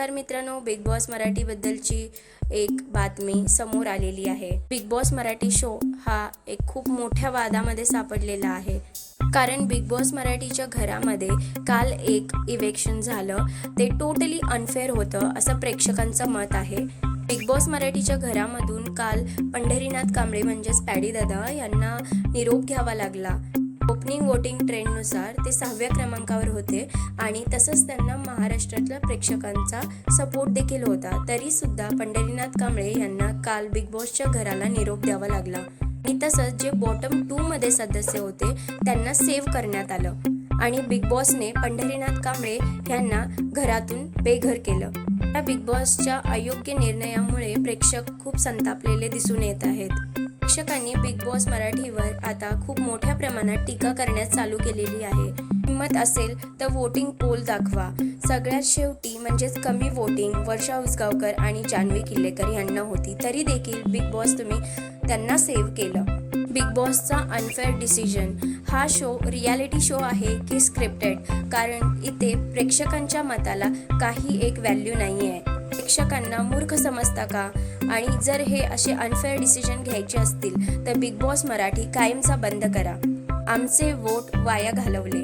नमस्कार मित्रांनो big boss मराठीबद्दलची एक बातमी समोर आलेली आहे. बिग बॉस मराठी शो हा एक खूप मोठ्या वादामध्ये सापडलेला आहे. कारण बिग बॉस मराठीच्या घरामध्ये काल एक इवेक्शन झालं. ते टोटली अनफेअर होतं असं प्रेक्षकांचं मत आहे. बिग बॉस मराठीच्या घरामधून काल पंढरीनाथ कांबळे म्हणजेच पॅडी दादा यांना निरोप घ्यावा लागला. ओपनिंग वोटिंग ट्रेंडनुसार ते सहाव्या क्रमांकावर होते आणि तसंच त्यांना महाराष्ट्रातल्या प्रेक्षकांचा सपोर्ट देखील होता. तरी सुद्धा पंढरीनाथ कांबळे यांना काल बिग बॉसच्या घराला निरोप द्यावा लागला. आणि तसंच जे बॉटम टू मध्ये सदस्य होते त्यांना सेव्ह करण्यात आलं. आणि बिग बॉसने पंढरीनाथ कांबळे यांना घरातून बेघर केलं. या बिग बॉसच्या अयोग्य निर्णयामुळे प्रेक्षक खूप संतापलेले दिसून येत आहेत. प्रेक्षकांनी बिग बॉस मराठीवर आता खूप मोठ्या प्रमाणात टीका करण्यास चालू केलेली आहे. हिंमत असेल तर वोटिंग पोल दाखवा. सगळ्यात शेवटी म्हणजेच कमी वोटिंग वर्षा उसगावकर आणि जान्हवी किल्लेकर यांना होती. तरी देखील बिग बॉस तुम्ही त्यांना सेव्ह केलं. बिग बॉसचा अनफेअर डिसिजन हा शो रियालिटी शो आहे की स्क्रिप्टेड कारण इथे प्रेक्षकांच्या मताला काही एक व्हॅल्यू नाही आहे प्रेक्षकांना मूर्ख समजता का? आणि जर हे असे अनफेअर डिसिजन घ्यायचे असतील तर बिग बॉस मराठी कायमचा बंद करा. आमचे वोट वाया घालवले.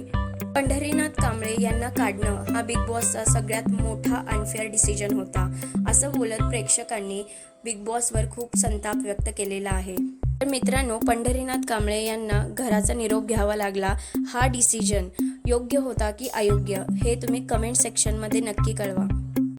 पंढरीनाथ कांबळे यांना काढणं हा बिग बॉसचा सगळ्यात मोठा अनफेअर डिसिजन होता असं बोलत प्रेक्षकांनी बिग बॉसवर खूप संताप व्यक्त केलेला आहे. तर मित्रांनो पंढरीनाथ कांबळे यांना घराचा निरोप घ्यावा लागला. हा डिसिजन योग्य होता की अयोग्य हे तुम्ही कमेंट सेक्शनमध्ये नक्की कळवा.